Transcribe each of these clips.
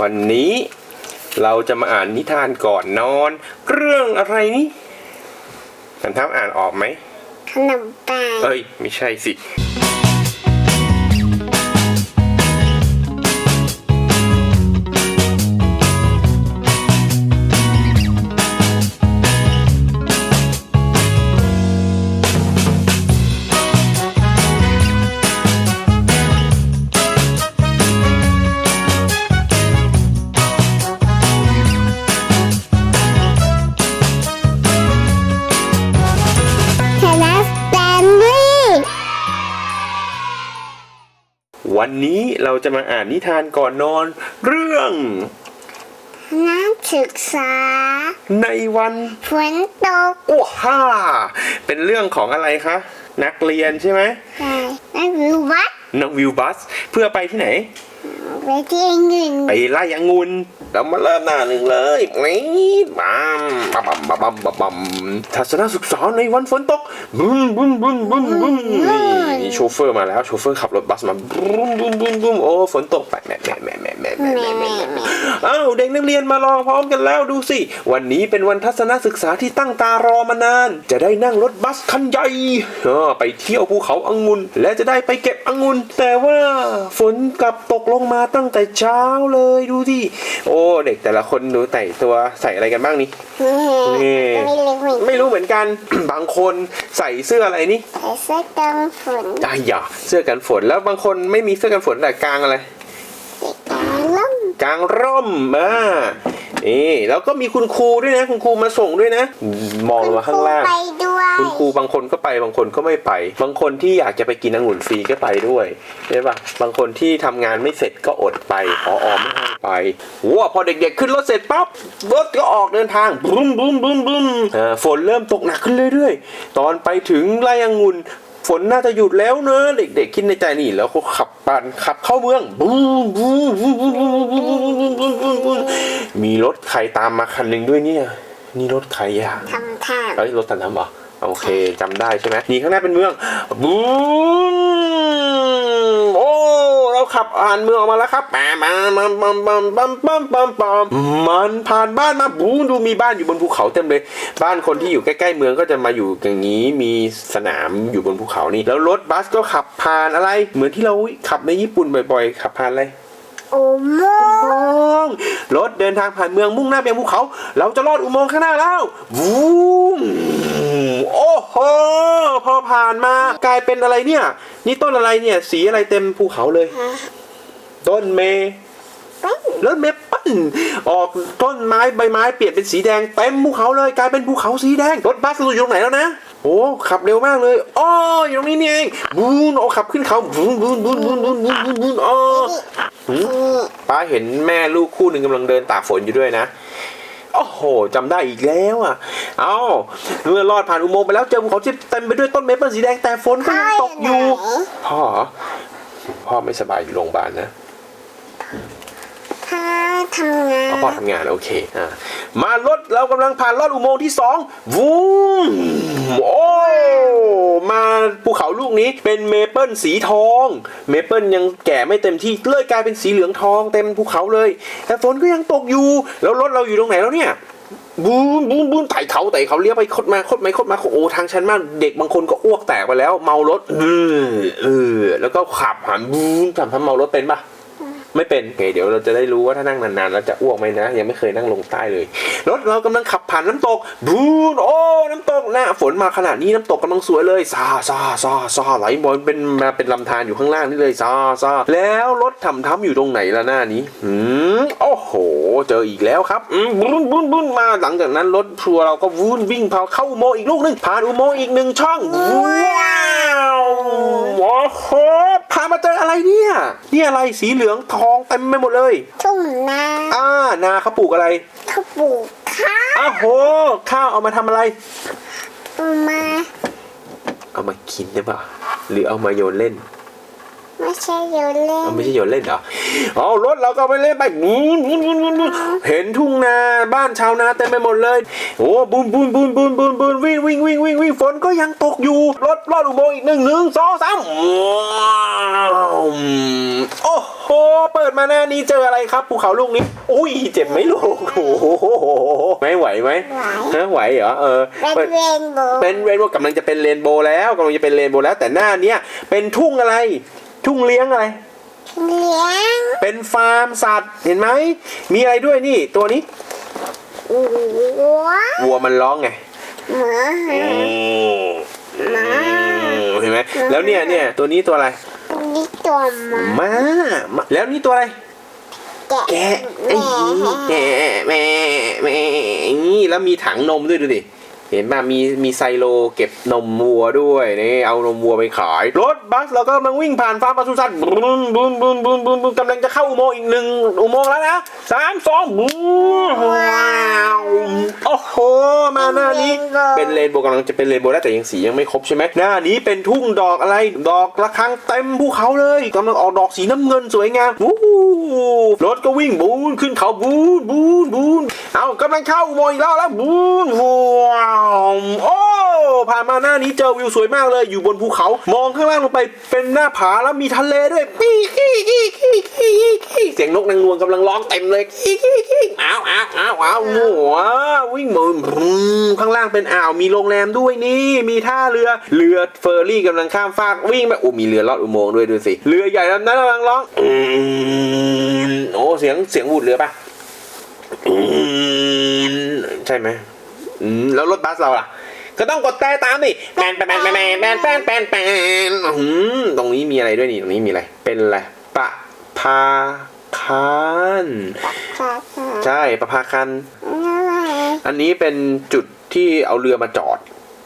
วันนี้เราจะมาอ่านนิทานก่อนนอน เรื่องอะไรนี่สันทับอ่านออกไหมขนมปังเอ้ย ไม่ใช่สิ วันนี้เราจะมาอ่านนิทานก่อนนอน เรื่องนักศึกษา ในวันฝนตกโอ้ฮ่าเป็นเรื่องของอะไรคะ นักเรียนใช่ไหมใช่นักวิววัดนักวิวบัส เพื่อไปที่ไหน ไปที่เงินไปไล่องุ่นเรามาเริ่มหน้าหนึ่งเลยนี่บัมบัมบัมบัมบัมบัมทัศนศึกษาในวันฝนตกบึ้มบึ้มบึ้มบึ้มบึ้มนี่นี่โชเฟอร์มาแล้วโชเฟอร์ขับรถบัสมาบึ้มบึ้มบึ้มบึ้มโอ้ฝนตกไปแม่แม่แม่แม่แม่แม่ แม่แม่แม่แม่แม่อ้าวเด็กนักเรียนมารอพร้อมกันแล้วดูสิ วันนี้เป็นวันทัศนศึกษาที่ตั้งตารอมานาน จะได้นั่งรถบัสคันใหญ่เออไปเที่ยวภูเขาองุ่นและจะได้ไปเก็บองุ่นแต่ว่าฝนกลับตกลงมาตั้งแต่เช้าเลยดูสิโอ้เด็กแต่ละคนดูแต่งตัวใส่อะไรกันบ้างนี่นี่ไม่รู้เหมือนไม่รู้เหมือนกัน บางคนใส่เสื้ออะไรนี่ใส่เสื้อกันฝนอะอย่าเสื้อกันฝนแล้วบางคนไม่มีเสื้อกันฝนแต่กลางอะไรกาล่ม กลางร่มอ่านี่แล้วก็มีคุณครูด้วยนะ คุณครูมาส่งด้วยนะ มองลงมาข้างล่าง ไปด้วยคุณครูบางคนก็ไปบางคนก็ไม่ไป บางคนที่อยากจะไปกินองุ่นฟรีก็ไปด้วยใช่ปะบางคนที่ทำงานไม่เสร็จก็อดไปพออไม่ให้ไปว้าพอเด็กๆขึ้นรถเสร็จปั๊บรถก็ออกเดินทางบึ้มบึ้มบึ้มบึ้มอ่าฝนเริ่มตกหนักขึ้นเรื่อยๆ ตอนไปถึงไร่องุ่น ฝนน่าจะหยุดแล้วเนอะเด็กๆคิดในใจนี่แล้วก็ขับปันขับเข้าเมืองบูบูบูบูบูบูบูบูมีรถใครตามมาคันหนึ่งด้วยเนี่ยนี่รถใครอะทำทางเอ้ยรถตันน้ำเหรอโอเคจำได้ใช่ไหมนี่ข้างหน้าเป็นเมืองบู เราขับอ่านเมืองออกมาแล้วครับแปมมามามามาปั๊มปั๊มปั๊มปั๊มมันผ่านบ้านมาบูดูมีบ้านอยู่บนภูเขาเต็มเลย บ้านคนที่อยู่ใกล้ๆเมืองก็จะมาอยู่อย่างนี้มีสนามอยู่บนภูเขานี่ แล้วรถบัสก็ขับผ่านอะไร เหมือนที่เราขับในญี่ปุ่นบ่อย ๆ ขับผ่านอะไรอุโมงค์รถเดินทางผ่านเมืองมุ่งหน้าไปยังภูเขา เราจะลอดอุโมงค์ข้างหน้าแล้ววูม โอ้โหพอผ่านมากลายเป็นอะไรเนี่ย นี่ต้นอะไรเนี่ย สีอะไรเต็มภูเขาเลย ต้นเมเป็นแล้วเมเปิ้ลออกต้นไม้ใบไม้เปลี่ยนเป็นสีแดงเต็มภูเขาเลย กลายเป็นภูเขาสีแดงรถบัสอยู่ตรงไหนแล้วนะโอ้ขับเร็วมากเลยอ้ออยู่ตรงนี้นี่เองบูนโอ้ขับขึ้นเขาบูนบูนบูนบูนบูนบูนบูนบูนอ๋อหืมป้าเห็นแม่ลูกคู่หนึ่งกำลังเดินตากฝนอยู่ด้วยนะ โอ้โหจำได้อีกแล้วอะ เอาเมื่อลอดผ่านอุโมงค์ไปแล้วเจอภูเขาที่เต็มไปด้วยต้นเมเปิลสีแดงแต่ฝนก็ยังตกอยู่พ่อเหรอพ่อไม่สบายอยู่โรงพยาบาลนะถ้า ทำงานเอพ่อทำงานโอเคอะมารถเรากำลังผ่านลอดอุโมงค์ที่สองวูมโอ้มาภูเขาลูกนี้เป็นเมเปิลสีทอง เมเปิลยังแก่ไม่เต็มที่เลยกลายเป็นสีเหลืองทองเต็มภูเขาเลย แต่ฝนก็ยังตกอยู่ แล้วรถเราอยู่ตรงไหนแล้วเนี่ยบูมบูมบูมไต่เขาไต่เขาเลี้ยวไปคดมาคดไปคดมาโอ้ทางชันมากเด็กบางคนก็อ้วกแตกไปแล้ว เมารถเออเออแล้วก็ขับหันบูมทำทำเมารถเป็นปะ ไม่เป็นโอเคเดี๋ยวเราจะได้รู้ว่าถ้านั่งนานๆแล้วจะอ้วกไหมนะ ยังไม่เคยนั่งลงใต้เลย รถเรากำลังขับผ่านน้ำตกบูมโอ้น้ำตกหน้าฝนมาขนาดนี้น้ำตกกำลังสวยเลยซาซาซาซาไหลบอลเป็นมาเป็นลำธารอยู่ข้างล่างนี่เลยซาซาแล้วรถทำทำอยู่ตรงไหนล่ะหน้านี้อืมโอ้โห เจออีกแล้วครับอืมบุ้นบุ้นบุ้นมาหลังจากนั้นรถทัวร์เราก็วุ่นวิ่งพาเข้าอุโมงค์อีกลูกหนึงผ่านอุโมงค์อีกหนึ่งช่องว้าวโอ้โหพามาเจออะไร เนี่ยนี่อะไรสีเหลืองทองเต็มไปหมดเลยทุ่งนาอ่านาเขาปลูกอะไรเขาปลูกข้าวอ้าวโหข้าวเอามาทำอะไรมาเอามากินได้ปะหรือเอามาโยนเล่น ไม่ใช่โยนเล่น เอาไม่ใช่โยนเล่นเหรอเอารถเราก็ไปเล่นไปบูนบูนบูนบูนบูนเห็นทุ่งนาบ้านชาวนาเต็มไปหมดเลย โอ้บูนบูนบูนบูนบูนบูนวิ่งวิ่งวิ่งวิ่งวิ่งฝนก็ยังตกอยู่ รถลอดอุโมงค์อีกหนึ่งหนึ่งสองสามโอ้โห เปิดมาหน้านี้เจออะไรครับภูเขาลูกนี้ อุ้ย เจ็บไหมลูกโอ้โหไม่ไหวไหมฮะไหวเหรอ เออ เป็นเปิดเรนโบว์เป็นเรนโบว์กำลังจะเป็นเรนโบว์แล้วกำลังจะเป็นเรนโบว์แล้ว แต่หน้าเนี้ยเป็นทุ่งอะไร ทุ่งเลี้ยงอะไร เลี้ยง เป็นฟาร์มสัตว์เห็นไหม มีอะไรด้วยนี่ ตัวนี้ วัววัวมันร้องไงหมาหมาเห็นไหมแล้วเนี่ยเนี่ยตัวนี้ตัวอะไรนี่ตัวหมาม้าม้าแล้วนี่ตัวอะไร แกะแกะไอ้แกะแม่แม่นี่แล้วมีถังนมด้วยดูดิ เห็นป่ะมีมีไซโลเก็บนมวัวด้วยนี่เอานมวัวไปขาย รถบัสเราก็กำลังวิ่งผ่านฟาร์มปศุสัตว์บุนบุนบุนบุนบุนบุนกำลังจะเข้าอุโมงค์อีกหนึ่งอุโมงค์แล้วนะสามสองบูว้าวโอ้โหมาหน้านี้เป็นเรนโบว์กำลังจะเป็นเรนโบว์แล้วแต่ยังสียังไม่ครบใช่ไหมหน้านี้เป็นทุ่งดอกอะไรดอกระฆังเต็มภูเขาเลยกำลังออกดอกสีน้ำเงินสวยงามวู้รถก็วิ่งบูนขึ้นเขาบูนบูนบูนเอากำลังเข้าอุโมงค์อีกแล้วแล้วบูนว้าวโอ้ ผ่านมาหน้านี้เจอวิวสวยมากเลยอยู่บนภูเขา มองข้างล่างลงไปเป็นหน้าผาแล้วมีทะเลด้วยปี้กี้กี้กี้กี้กี้เสียงนกนางนวลกำลังร้องเต็มเลยกี้กี้กี้อ้าวอ้าวอ้าวอ้าวหัววิ่งหมุนข้างล่างเป็นอ่าวมีโรงแรมด้วยนี่ มีท่าเรือเรือเฟอร์รี่กำลังข้ามฟากวิ่งไปโอ้มีเรือลอดอุโมงค์ด้วยดูสิเรือใหญ่ลำนั้นกำลังร้องโอ้เสียงเสียงวูดเรือปะใช่ไหมอืมแล้วรถบัสเราล่ะ ก็ต้องกดแต่ตามดิแปนแปนแปนแปนแปนแปนแปนแปนอืมตรงนี้มีอะไรด้วยนี่ตรงนี้มีอะไร เป็นอะไรปะพาคานค่ะค่ะใช่ปะพาคันอะไรอันนี้เป็นจุดที่เอาเรือมาจอด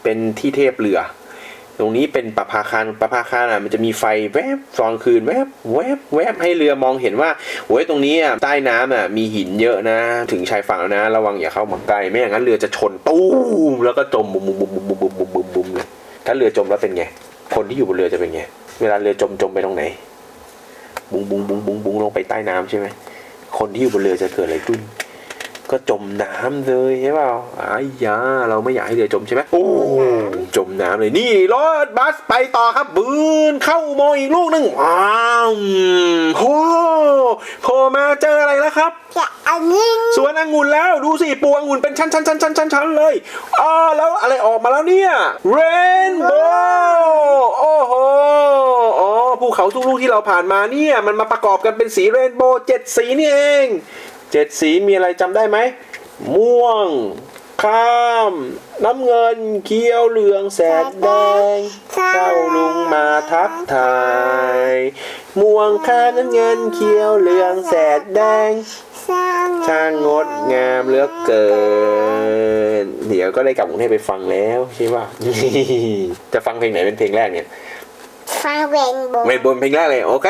เป็นที่เทพเรือ ตรงนี้เป็นประพาคารประพาคารอะมันจะมีไฟแวบตอนคืนแวบแวบแวบให้เรือมองเห็นว่าโอ้ยตรงนี้อะใต้น้ำอะมีหินเยอะนะ ถึงชายฝั่งนะ ระวังอย่าเข้ามาใกล้ไม่อย่างนั้นเรือจะชนตู้มแล้วก็จมบุมบุมบุมบุมบุมบุมบุมบุมบุมเลยถ้าเรือจมแล้วเป็นไง คนที่อยู่บนเรือจะเป็นไง เวลาเรือจมจมไปตรงไหน บุงบุงบุงบุงบุงลงไปใต้น้ำใช่ไหมคนที่อยู่บนเรือจะเกิดอะไรขึ้น ก็จมน้ำเลยใช่เปล่าอ้ายยาเราไม่อยากให้เรือจมใช่ไหมโอ้จมน้ำเลยนี่รถบัสไปต่อครับบืนเข้าอุโมงค์อีกลูกหนึ่งว้าวโอ้โผล่มาเจออะไรแล้วครับ จะเอาเงินสวนองุ่นแล้วดูสิปูองุ่นเป็นชั้นชั้นชั้นชั้นชั้นชั้นเลยอ๋อแล้วอะไรออกมาแล้วเนี่ยเรนโบว์โอ้โหอ๋อภูเขาทุกลูกที่เราผ่านมาเนี่ย มันมาประกอบกันเป็นสีเรนโบว์เจ็ดสีนี่เอง เจ็ดสีมีอะไรจำได้ไหม ม่วง ข้าม น้ำเงินเขียวเหลืองแสดแดงเจ้าลุงมาทักทาย ม่วงข้ามน้ำเงินเขียวเหลืองแสดแดงสร้างช่างงดงามเหลือเกิน เดี๋ยวก็ได้กลับกรุงเทพไปฟังแล้วใช่ป่ะจะฟังเพลงไหนเป็นเพลงแรกเนี่ย ฟังเรนโบว์เมนบนเพลงแรกเลยโอเค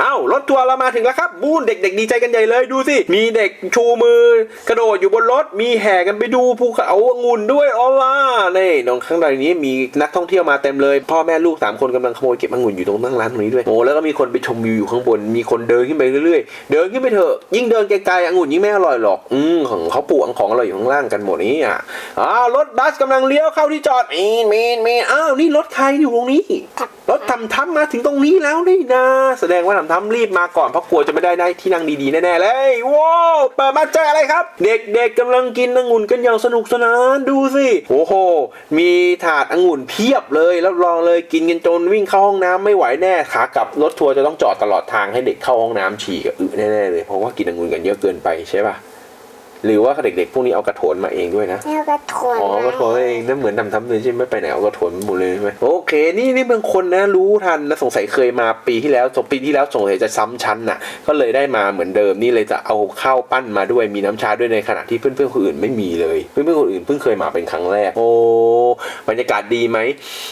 เอ้ารถทัวร์เรามาถึงแล้วครับบูนเด็กๆดีใจกันใหญ่เลยดูสิ มีเด็กชูมือกระโดดอยู่บนรถ มีแห่กันไปดูภูเขาองุ่นด้วยอ๋อล่ะนี่ตรงข้างในนี้มีนักท่องเที่ยวมาเต็มเลย พ่อแม่ลูกสามคนกำลังขโมยเก็บองุ่นอยู่ตรงนั่งร้านตรงนี้ด้วยโอ้แล้วก็มีคนไปชมวิวอยู่ข้างบน มีคนเดินขึ้นไปเรื่อยๆ เดินขึ้นไปเถอะยิ่งเดินไกลๆองุ่นยิ่งไม่อร่อยหรอก อืมของเขาปลูกของอร่อยอยู่ข้างล่างกันหมดนี้อะอ้าวรถบัสกำลังเลี้ยวเข้าที่จอดมีนมีนมีนอ้าวนี่รถใครอยู่ตรงนี้รถทำทับมาถึงตรงนี้แล้วนี่นะ แสดงว่าทำทับรีบมาก่อนเพราะกลัวจะไม่ได้ได้ที่นั่งดีๆ แน่ๆเลยว้าวเปิดมาเจออะไรครับ เด็กๆกำลังกินองุ่นกันอย่างสนุกสนานดูสิโอ้โห มีถาดองุ่นเพียบเลยแล้วรองเลยกินกันจนวิ่งเข้าห้องน้ำไม่ไหวแน่ขากลับรถทัวร์จะต้องจอดตลอดทางให้เด็กเข้าห้องน้ำฉี่กับอึแน่ๆเลยเพราะว่ากินองุ่นกันเยอะเกินไปใช่ปะ หรือว่าเด็กๆพวกนี้เอากระโถนมาเองด้วยนะแล้วก็ทนอ๋อกระโถนเองนั่นเหมือนทำทำเลยใช่ไหมไปไหนเอากระโถนหมดเลยใช่ไหมโอเค นี่นี่บางคนนะรู้ทันนะสงสัยเคยมาปีที่แล้วสองปีที่แล้วสงสัยจะซ้ำชั้นน่ะ ก็เลยได้มาเหมือนเดิมนี่เลยจะเอาข้าวปั้นมาด้วยมีน้ำชาด้วยในขณะที่เพื่อนๆคนอื่นไม่มีเลย เพื่อนๆคนอื่นเพิ่งเคยมาเป็นครั้งแรก โอ้บรรยากาศดีไหม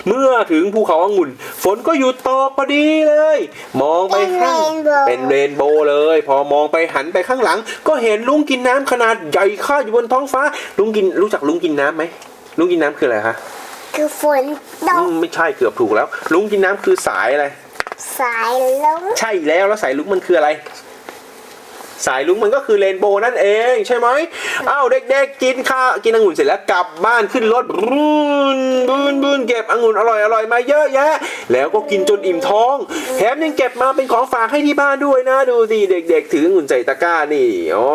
เมื่อถึงภูเขาองุ่น ฝนก็หยุดตกพอดีเลย มองไปข้างเป็นเรนโบว์เลย พอมองไปหันไปข้างหลัง ก็เห็นลุงกินน้ำขนาดใหญ่ข้าอยู่บนท้องฟ้า ลุงกินรู้จักลุงกินน้ำไหมลุงกินน้ำคืออะไรคะคือฝนตอืกมไม่ใช่เกือบถูกแล้ว ลุงกินน้ำคือสายอะไร สายลุงใช่แล้วแล้วสายลุกมันคืออะไร สายลุงมันก็คือเรนโบว์นั่นเองใช่ไหมอ้าวเด็กๆกินข้าวกินองุ่นเสร็จแล้วกลับบ้านขึ้นรถบูนบูนบูนเก็บองุ่นอร่อยอร่อยมาเยอะแยะ แล้วก็กินจนอิ่มท้องแถมยังเก็บมาเป็นของฝากให้ที่บ้านด้วยนะ ดูสิเด็ก ๆ ถือองุ่นใส่ตะกร้านี่อ๋อ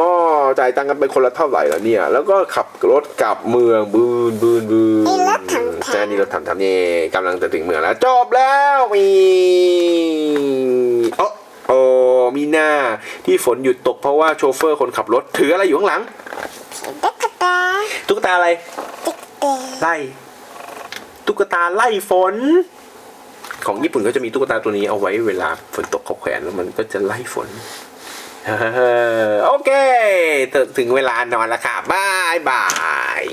จ่ายตังค์กันไปคนละเท่าไหร่ละเนี่ย แล้วก็ขับรถกลับเมืองบูนบูนบูนไอ้รถทำใช่นี่รถทำทำนี่กำลังจะถึงเมืองแล้วจบแล้วมีโอ้ โอ้มีหน้าที่ฝนหยุดตกเพราะว่าโชเฟอร์คนขับรถถืออะไรอยู่ข้างหลัง ตุ๊กตา ตุ๊กตาอะไรติ๊กเตะไล่ ตุ๊กตาไล่ฝน ของญี่ปุ่นก็จะมีตุ๊กตาตัวนี้เอาไว้เวลาฝนตกเขาแขวนแล้วมันก็จะไล่ฝนโอเค ถึงเวลานอนแล้วค่ะบายบาย